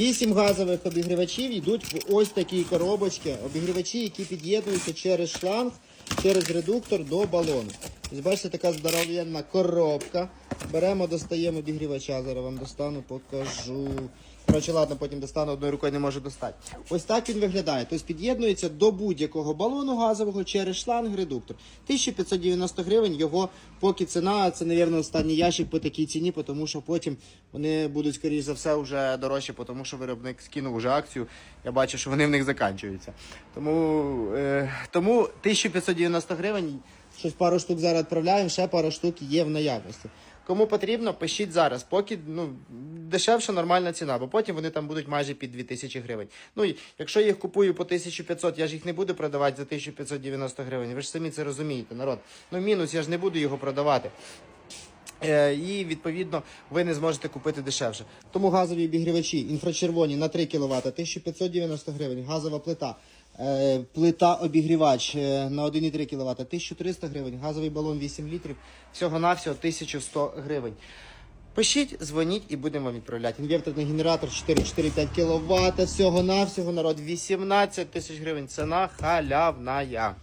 Вісім газових обігрівачів йдуть в ось такі коробочки. Обігрівачі, які під'єднуються через шланг, через редуктор до балону. Ось бачите, така здоровенна коробка. Беремо, достаємо обігрівача. Зараз вам достану, покажу. Коротше, ладно, потім достану одною рукою не можу достати. Ось так він виглядає. Тобто під'єднується до будь-якого балону газового через шланг редуктор. 1590 гривень його поки ціна, це, мабуть, останній ящик по такій ціні, тому що потім вони будуть, скоріш за все, вже дорожчі, тому що виробник скинув вже акцію. Я бачу, що вони в них закінчуються. Тому, е, тому 1590 гривень. Щось пару штук зараз відправляємо, ще пару штук є в наявності. Кому потрібно, пишіть зараз, поки ну, дешевша нормальна ціна, бо потім вони там будуть майже під 2000 гривень. Ну, якщо я їх купую по 1500, я ж їх не буду продавати за 1590 гривень. Ви ж самі це розумієте, народ. Ну, мінус, я ж не буду його продавати. Е, І відповідно ви не зможете купити дешевше. Тому газові обігрівачі інфрачервоні на 3 кВт 1590 гривень, газова плита. Е, Плита обігрівач е, на 1,3 кВт 1300 гривень, газовий балон 8 літрів, всього-навсього 1100 гривень. Пишіть, дзвоніть і будемо вам відправляти. Інверторний генератор 4,45 кВт, всього-навсього народ 18 тисяч гривень. Ціна халявна.